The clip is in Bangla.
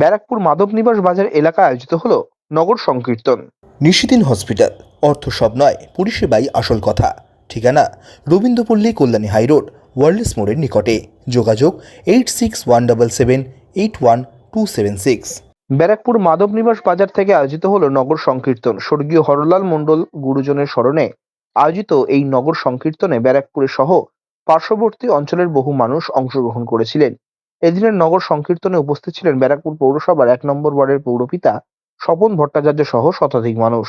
ব্যারাকপুর মাধবনিবাস বাজার এলাকায় আয়োজিত হলো নগর সংকীর্তন। নিশিদিন হসপিটাল। অর্থ সব নয় পরিষেবাই আসল কথা। ঠিকানা রবীন্দ্রপল্লী কল্যাণী হাইরোড ওয়ার্ল্ডস মোড়ের নিকটে। যোগাযোগ eight six one double seven eight one two seven six Barrackpore মাধবনিবাস বাজার থেকে আয়োজিত হলো নগর সংকীর্তন। স্বর্গীয় হরলাল মণ্ডল গুরুজনের স্মরণে আয়োজিত এই নগর সংকীর্তনে ব্যারাকপুরের সহ পার্শ্ববর্তী অঞ্চলের বহু মানুষ অংশগ্রহণ করেছিলেন। এদিনের নগর সংকীর্তনে উপস্থিত ছিলেন ব্যারাকপুর পৌরসভার এক নম্বর ওয়ার্ডের পৌরপিতা স্বপন ভট্টাচার্য সহ শতাধিক মানুষ।